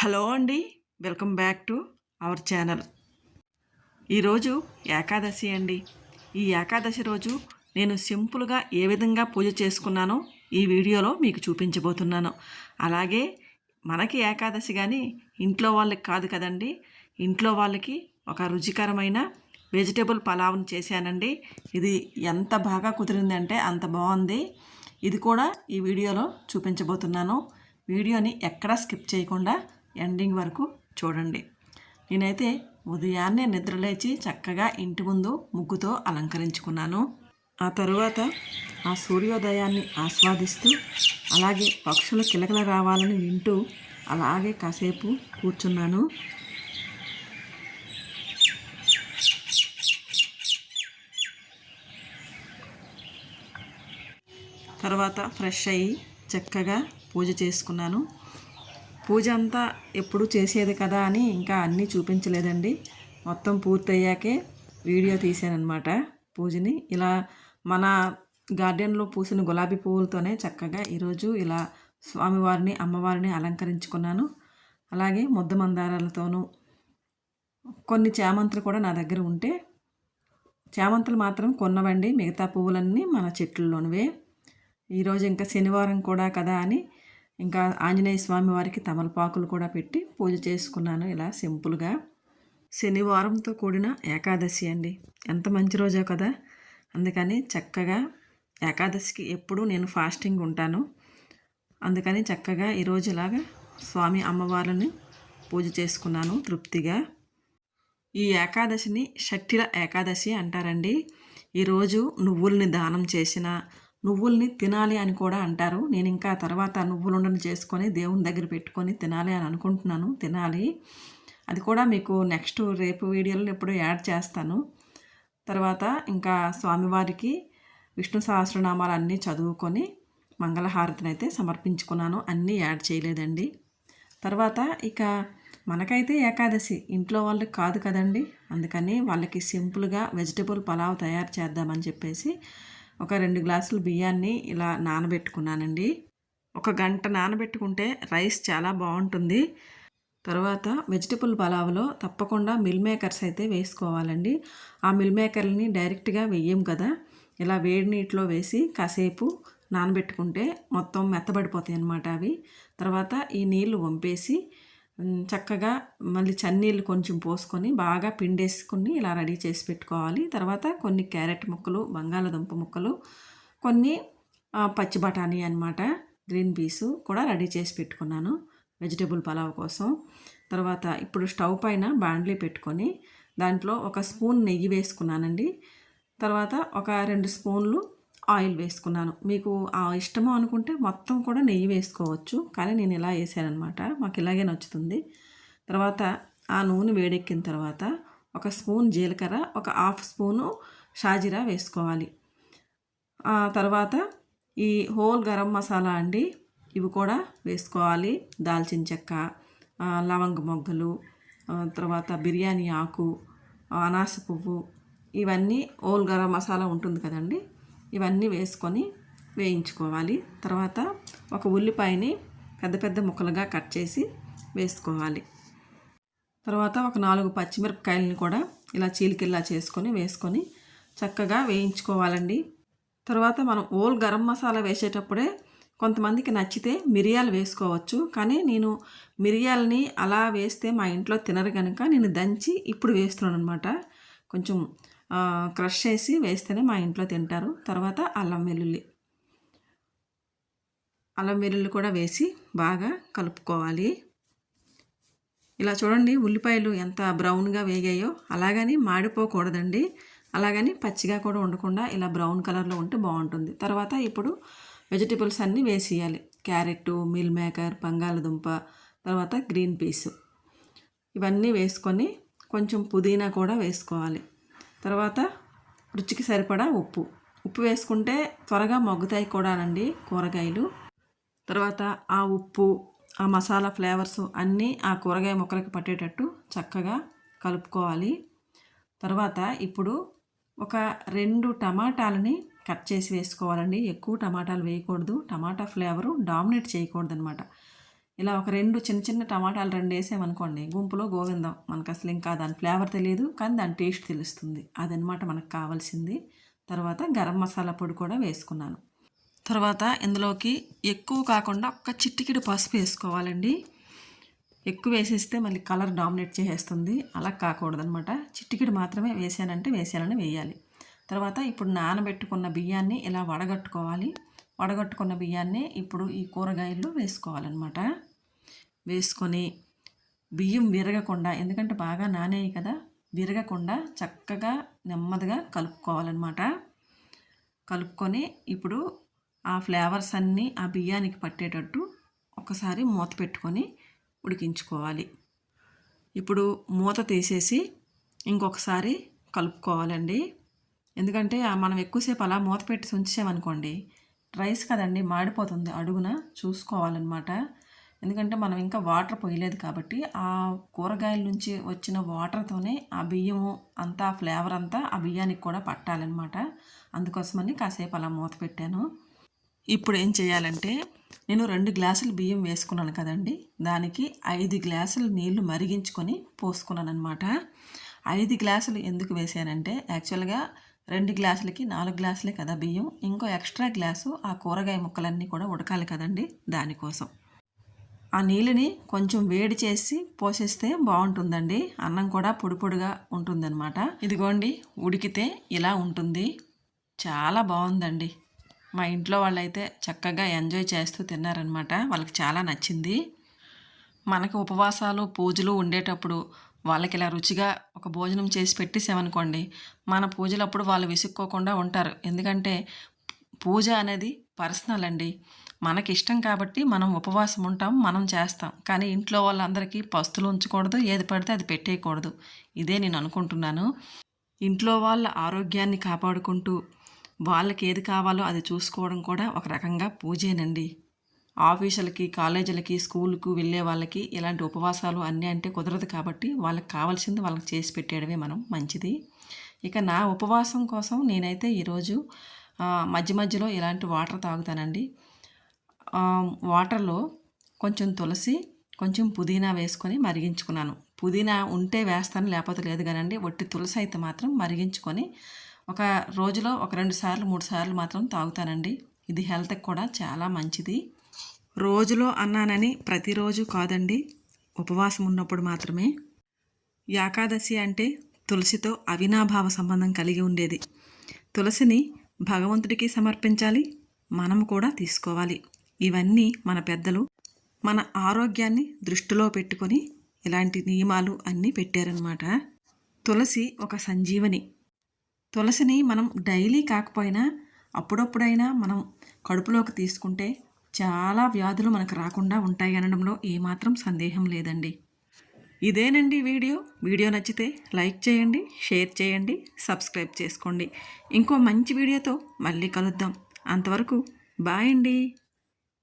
Hello అండి welcome back to our channel. ఈరోజు ఏకాదశి అండి. ఈ ఏకాదశి రోజు నేను సింపుల్గా ఏ విధంగా పూజ చేసుకున్నానో ఈ వీడియోలో మీకు చూపించబోతున్నాను. అలాగే మనకి ఏకాదశి కానీ ఇంట్లో వాళ్ళకి కాదు కదండి. ఇంట్లో వాళ్ళకి ఒక రుచికరమైన వెజిటేబుల్ పలావ్ని చేశానండి. ఇది ఎంత బాగా కుదిరిందంటే అంత బాగుంది. ఇది కూడా ఈ వీడియోలో చూపించబోతున్నాను. వీడియోని ఎక్కడా స్కిప్ చేయకుండా ఎండింగ్ వరకు చూడండి. నేనైతే ఉదయాన్నే నిద్రలేచి చక్కగా ఇంటి ముందు ముగ్గుతో అలంకరించుకున్నాను. ఆ తరువాత ఆ సూర్యోదయాన్ని ఆస్వాదిస్తూ అలాగే పక్షులు కిలకల రావాలని వింటూ అలాగే కాసేపు కూర్చున్నాను. తర్వాత ఫ్రెష్ అయ్యి చక్కగా పూజ చేసుకున్నాను. పూజ అంతా ఎప్పుడు చేసేది కదా అని ఇంకా అన్నీ చూపించలేదండి. మొత్తం పూర్తయ్యాకే వీడియో తీశానమాట పూజని. ఇలా మన గార్డెన్లో పూసిన గులాబీ పువ్వులతోనే చక్కగా ఈరోజు ఇలా స్వామివారిని అమ్మవారిని అలంకరించుకున్నాను. అలాగే ముద్ద మందారాలతోనూ కొన్ని చామంతులు కూడా నా దగ్గర ఉంటే చామంతులు మాత్రం కొన్నవండి. మిగతా పువ్వులన్నీ మన చెట్లలోనివే. ఈరోజు ఇంకా శనివారం కూడా కదా అని ఇంకా ఆంజనేయ స్వామి వారికి తమలపాకులు కూడా పెట్టి పూజ చేసుకున్నాను ఇలా సింపుల్గా. శనివారంతో కూడిన ఏకాదశి అండి. ఎంత మంచి రోజో కదా. అందుకని చక్కగా ఏకాదశికి ఎప్పుడూ నేను ఫాస్టింగ్ ఉంటాను. అందుకని చక్కగా ఈరోజు ఇలాగా స్వామి అమ్మవారిని పూజ చేసుకున్నాను తృప్తిగా. ఈ ఏకాదశిని షట్టిల ఏకాదశి అంటారండి. ఈరోజు నువ్వుల్ని దానం చేసిన నువ్వుల్ని తినాలి అని కూడా అంటారు. నేను ఇంకా తర్వాత నువ్వులుండను చేసుకొని దేవుని దగ్గర పెట్టుకొని తినాలి అని అనుకుంటున్నాను. తినాలి. అది కూడా మీకు నెక్స్ట్ రేపు వీడియోలో ఎప్పుడో యాడ్ చేస్తాను. తర్వాత ఇంకా స్వామివారికి విష్ణు సహస్రనామాలు అన్నీ చదువుకొని మంగళహారతిని అయితే సమర్పించుకున్నాను. అన్నీ యాడ్ చేయలేదండి. తర్వాత ఇక మనకైతే ఏకాదశి. ఇంట్లో వాళ్ళకి కాదు కదండి. అందుకని వాళ్ళకి సింపుల్గా వెజిటబుల్ పలావ్ తయారు చేద్దామని చెప్పేసి ఒక రెండు గ్లాసులు బియ్యాన్ని ఇలా నానబెట్టుకున్నానండి. ఒక గంట నానబెట్టుకుంటే రైస్ చాలా బాగుంటుంది. తర్వాత వెజిటబుల్ పలావ్లో తప్పకుండా మిల్ మేకర్స్ అయితే వేసుకోవాలండి. ఆ మిల్ మేకర్ని డైరెక్ట్గా వెయ్యం కదా. ఇలా వేడి నీటిలో వేసి కాసేపు నానబెట్టుకుంటే మొత్తం మెత్తబడిపోతాయి అన్నమాట అవి. తర్వాత ఈ నీళ్ళు వంపేసి చక్కగా మళ్ళీ చన్నీళ్ళు కొంచెం పోసుకొని బాగా పిండేసుకుని ఇలా రెడీ చేసి పెట్టుకోవాలి. తర్వాత కొన్ని క్యారెట్ ముక్కలు బంగాళదుంప ముక్కలు కొన్ని పచ్చి బఠానీ అనమాట గ్రీన్ పీసు కూడా రెడీ చేసి పెట్టుకున్నాను వెజిటేబుల్ పలావ్ కోసం. తర్వాత ఇప్పుడు స్టవ్ పైన బాండ్లీ పెట్టుకొని దాంట్లో ఒక స్పూన్ నెయ్యి వేసుకున్నానండి. తర్వాత ఒక రెండు స్పూన్లు ఆయిల్ వేసుకున్నాను. మీకు ఇష్టమో అనుకుంటే మొత్తం కూడా నెయ్యి వేసుకోవచ్చు. కానీ నేను ఇలా వేసానమాట మాకు ఇలాగే నచ్చుతుంది. తర్వాత ఆ నూనె వేడెక్కిన తర్వాత ఒక స్పూన్ జీలకర్ర ఒక హాఫ్ స్పూను షాజీరా వేసుకోవాలి. తర్వాత ఈ హోల్ గరం మసాలా అండి ఇవి కూడా వేసుకోవాలి. దాల్చిన చెక్క లవంగ మొగ్గలు తర్వాత బిర్యానీ ఆకు అనాస పువ్వు ఇవన్నీ ఓల్ గరం మసాలా ఉంటుంది కదండి. ఇవన్నీ వేసుకొని వేయించుకోవాలి. తర్వాత ఒక ఉల్లిపాయని పెద్ద పెద్ద ముక్కలుగా కట్ చేసి వేసుకోవాలి. తర్వాత ఒక నాలుగు పచ్చిమిరపకాయలని కూడా ఇలా చీలికిల్లా చేసుకొని వేసుకొని చక్కగా వేయించుకోవాలండి. తర్వాత మనం ఓల్ గరం మసాలా వేసేటప్పుడే కొంతమందికి నచ్చితే మిరియాలు వేసుకోవచ్చు. కానీ నేను మిరియాలని అలా వేస్తే మా ఇంట్లో తినరు కనుక నేను దంచి ఇప్పుడు వేస్తున్నాను అనమాట కొంచెం క్రష్ చేసి వేస్తేనే మా ఇంట్లో తింటారు. తర్వాత అల్లం వెల్లుల్లి. అల్లం వెల్లుల్లి కూడా వేసి బాగా కలుపుకోవాలి. ఇలా చూడండి ఉల్లిపాయలు ఎంత బ్రౌన్గా వేగాయో. అలాగని మాడిపోకూడదండి. అలాగని పచ్చిగా కూడా ఉండకుండా ఇలా బ్రౌన్ కలర్లో ఉంటే బాగుంటుంది. తర్వాత ఇప్పుడు వెజిటేబుల్స్ అన్నీ వేసేయాలి. క్యారెట్ మిల్ మేకర్ బంగాళదుంప తర్వాత గ్రీన్ పీస్. ఇవన్నీ వేసుకొని కొంచెం పుదీనా కూడా వేసుకోవాలి. తర్వాత రుచికి సరిపడా ఉప్పు. ఉప్పు వేసుకుంటే త్వరగా మగ్గుతాయి కూడానండి కూరగాయలు. తర్వాత ఆ ఉప్పు ఆ మసాలా ఫ్లేవర్స్ అన్నీ ఆ కూరగాయ ముక్కలకి పట్టేటట్టు చక్కగా కలుపుకోవాలి. తర్వాత ఇప్పుడు ఒక రెండు టమాటాలని కట్ చేసి వేసుకోవాలండి. ఎక్కువ టమాటాలు వేయకూడదు. టమాటా ఫ్లేవరు డామినేట్ చేయకూడదు అనమాట ఇలా ఒక రెండు చిన్న చిన్న టమాటాలు రెండు వేసామనుకోండి గుంపులో గోవిందం. మనకు అసలు ఇంకా దాని ఫ్లేవర్ తెలియదు కానీ దాని టేస్ట్ తెలుస్తుంది. అదనమాట మనకు కావాల్సింది. తర్వాత గరం మసాలా పొడి కూడా వేసుకున్నాను. తర్వాత ఇందులోకి ఎక్కువ కాకుండా ఒక్క చిట్టికిడి పసుపు వేసుకోవాలండి. ఎక్కువ వేసేస్తే మళ్ళీ కలర్ డామినేట్ చేసేస్తుంది. అలా కాకూడదనమాట చిట్టికిడి మాత్రమే వేసానంటే వేసానని వేయాలి. తర్వాత ఇప్పుడు నానబెట్టుకున్న బియ్యాన్ని ఇలా వడగట్టుకోవాలి. వడగట్టుకున్న బియ్యాన్ని ఇప్పుడు ఈ కూరగాయల్లో వేసుకోవాలన్నమాట. వేసుకొని బియ్యం విరగకుండా ఎందుకంటే బాగా నానేయి కదా విరగకుండా చక్కగా నెమ్మదిగా కలుపుకోవాలన్నమాట. కలుపుకొని ఇప్పుడు ఆ ఫ్లేవర్స్ అన్నీ ఆ బియ్యానికి పట్టేటట్టు ఒకసారి మూత పెట్టుకొని ఉడికించుకోవాలి. ఇప్పుడు మూత తీసేసి ఇంకొకసారి కలుపుకోవాలండి. ఎందుకంటే మనం ఎక్కువసేపు అలా మూత పెట్టి ఉంచామనుకోండి రైస్ కదండి మాడిపోతుంది అడుగున చూసుకోవాలన్నమాట. ఎందుకంటే మనం ఇంకా వాటర్ పోయలేదు కాబట్టి ఆ కూరగాయల నుంచి వచ్చిన వాటర్తోనే ఆ బియ్యము అంతా ఫ్లేవర్ అంతా ఆ బియ్యానికి కూడా పట్టాలన్నమాట. అందుకోసమని కాసేపు అలా మూత పెట్టాను. ఇప్పుడు ఏం చేయాలంటే నేను రెండు గ్లాసులు బియ్యం వేసుకున్నాను కదండి. దానికి ఐదు గ్లాసులు నీళ్ళు మరిగించుకొని పోసుకున్నాను అనమాట ఐదు గ్లాసులు ఎందుకు వేసానంటే యాక్చువల్గా రెండు గ్లాసులకి నాలుగు గ్లాసులే కదా బియ్యం. ఇంకో ఎక్స్ట్రా గ్లాసు ఆ కూరగాయ ముక్కలన్నీ కూడా ఉడకాలి కదండి దానికోసం. ఆ నీళ్ళని కొంచెం వేడి చేసి పోసేస్తే బాగుంటుందండి. అన్నం కూడా పొడిపొడిగా ఉంటుందన్నమాట. ఇదిగోండి ఉడికితే ఇలా ఉంటుంది. చాలా బాగుందండి. మా ఇంట్లో వాళ్ళైతే చక్కగా ఎంజాయ్ చేస్తూ తిన్నారనమాట వాళ్ళకి చాలా నచ్చింది. మనకి ఉపవాసాలు పూజలు ఉండేటప్పుడు వాళ్ళకి ఇలా రుచిగా ఒక భోజనం చేసి పెట్టేసామనుకోండి మన పూజలప్పుడు వాళ్ళు విసుక్కోకుండా ఉంటారు. ఎందుకంటే పూజ అనేది పర్సనల్ అండి. మనకి ఇష్టం కాబట్టి మనం ఉపవాసం ఉంటాం మనం చేస్తాం. కానీ ఇంట్లో వాళ్ళందరికీ పస్తులు ఉంచకూడదు ఏది పడితే అది పెట్టేయకూడదు. ఇదే నేను అనుకుంటున్నాను. ఇంట్లో వాళ్ళ ఆరోగ్యాన్ని కాపాడుకుంటూ వాళ్ళకి ఏది కావాలో అది చూసుకోవడం కూడా ఒక రకంగా పూజేనండి. ఆఫీసులకి కాలేజీలకి స్కూల్కు వెళ్ళే వాళ్ళకి ఇలాంటి ఉపవాసాలు అన్నీ అంటే కుదరదు కాబట్టి వాళ్ళకి కావాల్సింది వాళ్ళకి చేసి పెట్టేయడమే మనం మంచిది. ఇక నా ఉపవాసం కోసం నేనైతే ఈరోజు మధ్య మధ్యలో ఇలాంటి వాటర్ తాగుతానండి. వాటర్లో కొంచెం తులసి కొంచెం పుదీనా వేసుకొని మరిగించుకున్నాను. పుదీనా ఉంటే వేస్తాను లేకపోతే లేదు కానండి. ఒట్టి తులసి అయితే మాత్రం మరిగించుకొని ఒక రోజులో ఒక రెండు సార్లు మూడు సార్లు మాత్రం తాగుతానండి. ఇది హెల్త్కి కూడా చాలా మంచిది. రోజులో అన్నానని ప్రతిరోజు కాదండి ఉపవాసం ఉన్నప్పుడు మాత్రమే. ఏకాదశి అంటే తులసితో అవినాభావ సంబంధం కలిగి ఉండేది. తులసిని భగవంతుడికి సమర్పించాలి మనం కూడా తీసుకోవాలి. ఇవన్నీ మన పెద్దలు మన ఆరోగ్యాన్ని దృష్టిలో పెట్టుకొని ఇలాంటి నియమాలు అన్నీ పెట్టారనమాట తులసి ఒక సంజీవని. తులసిని మనం డైలీ కాకపోయినా అప్పుడప్పుడైనా మనం కడుపులోకి తీసుకుంటే చాలా వ్యాధులు మనకు రాకుండా ఉంటాయి అనడంలో ఏమాత్రం సందేహం లేదండి. ఇదేనండి వీడియో. వీడియో నచ్చితే లైక్ చేయండి షేర్ చేయండి సబ్స్క్రైబ్ చేసుకోండి. ఇంకో మంచి వీడియోతో మళ్ళీ కలుద్దాం. అంతవరకు బాయ్ అండి.